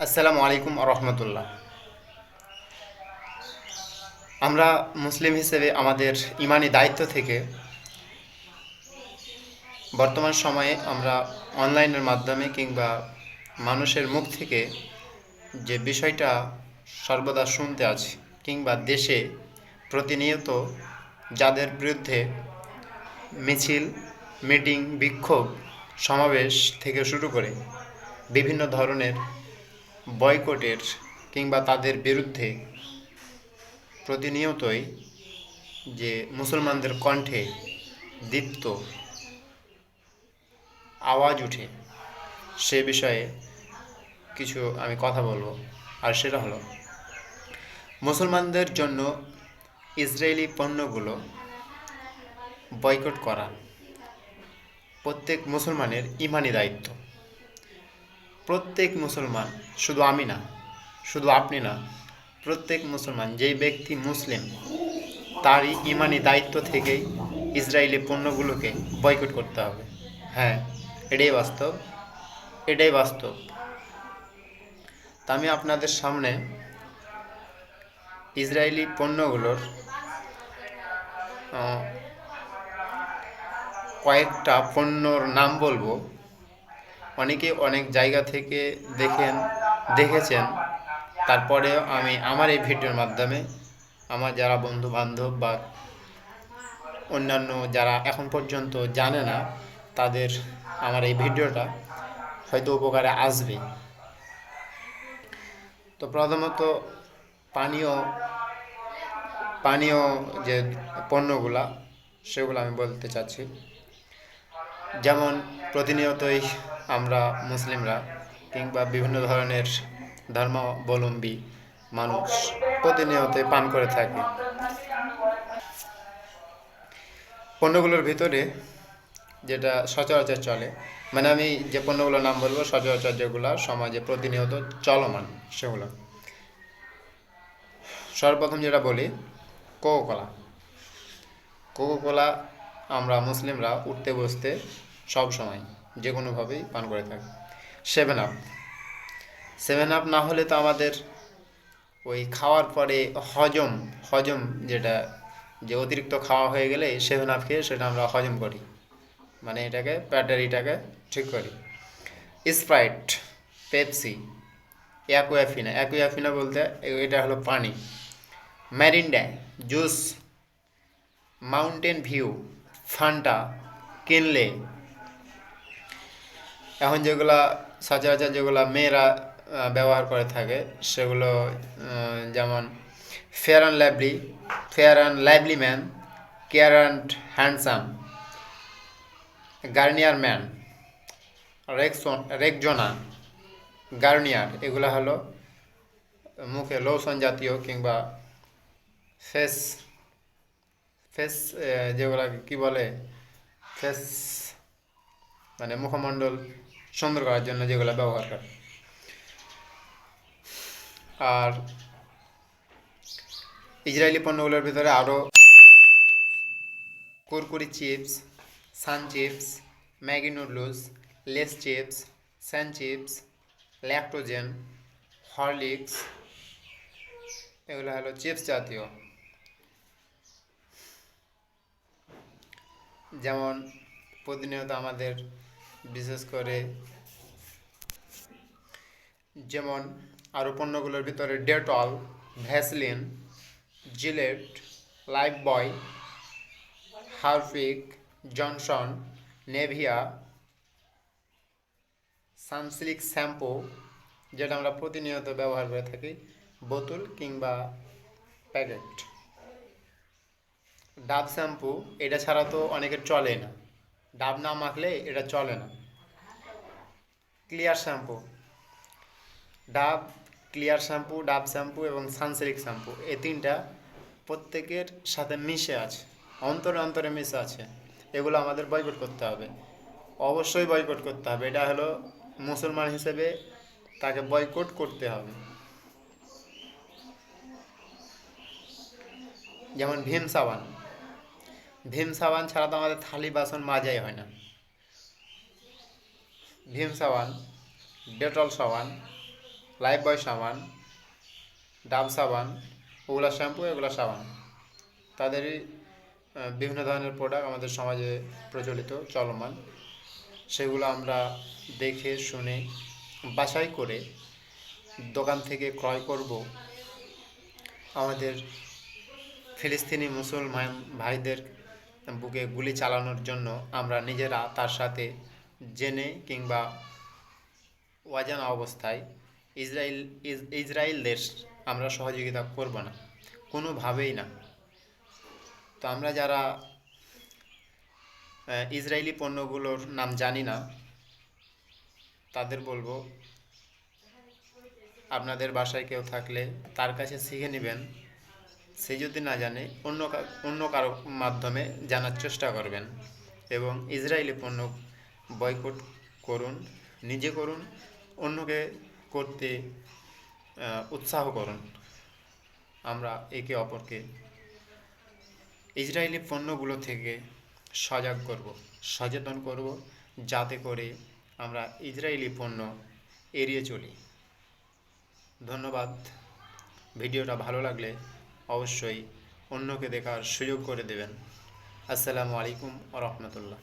আসসালামু আলাইকুম রহমতুল্লাহ। আমরা মুসলিম হিসেবে আমাদের ইমানি দায়িত্ব থেকে বর্তমান সময়ে আমরা অনলাইনের মাধ্যমে কিংবা মানুষের মুখ থেকে যে বিষয়টা সর্বদা শুনতে আছি কিংবা দেশে প্রতিনিয়ত যাদের বিরুদ্ধে মিছিল, মিটিং, বিক্ষোভ, সমাবেশ থেকে শুরু করে বিভিন্ন ধরনের বয়কটের কিংবা তাদের বিরুদ্ধে প্রতিনিয়তই যে মুসলমানদের কণ্ঠে দীপ্ত আওয়াজ উঠে, সে বিষয়ে কিছু আমি কথা বলব। আর সেটা হলো, মুসলমানদের জন্য ইসরায়েলি পণ্যগুলো বয়কট করা প্রত্যেক মুসলমানের ইমানি দায়িত্ব। প্রত্যেক মুসলমান, শুধু আমি না, শুধু আপনি না, প্রত্যেক মুসলমান, যেই ব্যক্তি মুসলিম, তারই ইমানি দায়িত্ব থেকেই ইসরায়েলি পণ্যগুলোকে বয়কট করতে হবে। হ্যাঁ এটাই বাস্তব এটাই বাস্তব। তা আমি আপনাদের সামনে ইসরায়েলি পণ্যগুলোর কয়েকটা পণ্যর নাম বলব। অনেকে অনেক জায়গা থেকে দেখেন, দেখেছেন। তারপরেও আমি আমার এই ভিডিওর মাধ্যমে আমার যারা বন্ধু বান্ধব বা অন্যান্য যারা এখন পর্যন্ত জানে না, তাদের আমার এই ভিডিওটা হয়তো উপকারে আসবে। তো প্রথমত পানীয় পানীয় যে পণ্যগুলা, সেগুলো আমি বলতে চাচ্ছি। যেমন প্রতিনিয়তই আমরা মুসলিমরা কিংবা বিভিন্ন ধরনের ধর্মাবলম্বী মানুষ প্রতিনিয়তই পান করে থাকি। পণ্যগুলোর ভিতরে যেটা সচরাচর চলে মানে আমি যে পণ্যগুলোর নাম বলব, সচরাচর যেগুলো সমাজে প্রতিনিয়ত চলমান সেগুলো। সর্বপ্রথম যেটা বলি কোকোকোলা কোকোকোলা আমরা মুসলিমরা উঠতে বসতে সব সময়, যে কোনোভাবেই পান করে থাকি। সেভেন আপ সেভেন আপ না হলে তো আমাদের ওই খাওয়ার পরে হজম হজম যেটা, যে অতিরিক্ত খাওয়া হয়ে গেলে সেভেন আপ খেয়ে সেটা আমরা হজম করি। মানে এটাকে ব্যাটারিটাকে ঠিক করি। স্প্রাইট পেপসি অ্যাকুয়াফিনা অ্যাকুয়াফিনা বলতে এটা হলো পানি। Mirinda juice Mountain View Fanta কিনলে। এখন যেগুলা সচরাচর যেগুলা মেয়েরা ব্যবহার করে থাকে, সেগুলো যেমন Fair and Lovely Fair and Lovely man care and handsome Garnier man Rexona Rexona Garnier এগুলো হলো মুখে লোশন জাতীয় কিংবা ফেস ফেস যেগুলো কি বলে, ফেস মানে মুখমণ্ডল সুন্দর করার জন্য যেগুলো ব্যবহার করে। আর ইসরায়েলি পণ্যগুলোর ভিতরে আরও Kurkure chips, Sun chips, Maggi noodles, Lay's chips, Sun chips, Lactogen, Horlicks, এগুলো হলো চিপস জাতীয়। যেমন প্রতিনিয়ত আমাদের বিশেষ করে যেমন আরও পণ্যগুলোর ভিতরে Dettol, Vaseline, Gillette, Lifebuoy, Harpic, Johnson, Nivea, Sunsilk shampoo, যেটা আমরা প্রতিনিয়ত ব্যবহার করে থাকি, বোতল কিংবা প্যাকেট। ডাব শ্যাম্পু, এটা ছাড়া তো অনেকের চলে না। ডাব না মাখলে এটা চলে না। Clear shampoo. Dove, Clear shampoo, Dove shampoo এবং সানসিল্ক শ্যাম্পু, এই তিনটা প্রত্যেকের সাথে মিশে আছে, অন্তরে অন্তরে মিশে আছে। এগুলো আমাদের বয়কট করতে হবে। অবশ্যই বয়কট করতে হবে। এটা হলো মুসলমান হিসেবে তাকে বয়কট করতে হবে। যেমন ভীম সাবান। ভীম সাবান ছাড়া তো আমাদের থালি, বাসন, মাজাই হয় না। ভীম সাবান, ডেটল সাবান, লাইফ বয় সাবান, ডাব সাবান, ওগুলা শ্যাম্পু, এগুলা সাবান। তাদেরই বিভিন্ন ধরনের প্রোডাক্ট আমাদের সমাজে প্রচলিত, চলমান। সেগুলো আমরা দেখে, শুনে, বাছাই করে দোকান থেকে ক্রয় করব। আমাদের ফিলিস্তিনি মুসলমান ভাইদের বুকে গুলি চালানোর জন্য আমরা নিজেরা তার সাথে জেনে কিংবা অজানা অবস্থায় ইসরায়েল ইস- ইসরায়েলদের আমরা সহযোগিতা করব না। কোনোভাবেই না। তো আমরা যারা ইসরায়েলি পণ্যগুলোর নাম জানি না, তাদের বলব, আপনাদের বাসায় কেউ থাকলে তার কাছে শিখে নেবেন। সে যদি না জানে, অন্য অন্য কারও মাধ্যমে জানার চেষ্টা করবেন এবং ইসরায়েলি পণ্য বয়কট করুন, নিজে করুন, অন্যকে করতে উৎসাহ করুন। আমরা একে অপরকে ইসরায়েলি পণ্যগুলো থেকে সজাগ করব, সচেতন করব, যাতে করে আমরা ইসরায়েলি পণ্য এড়িয়ে চলি। ধন্যবাদ। ভিডিওটা ভালো লাগলে অবশ্যই অন্যকে দেখার সুযোগ করে দেবেন। আসসালামু আলাইকুম রহমতুল্লাহ।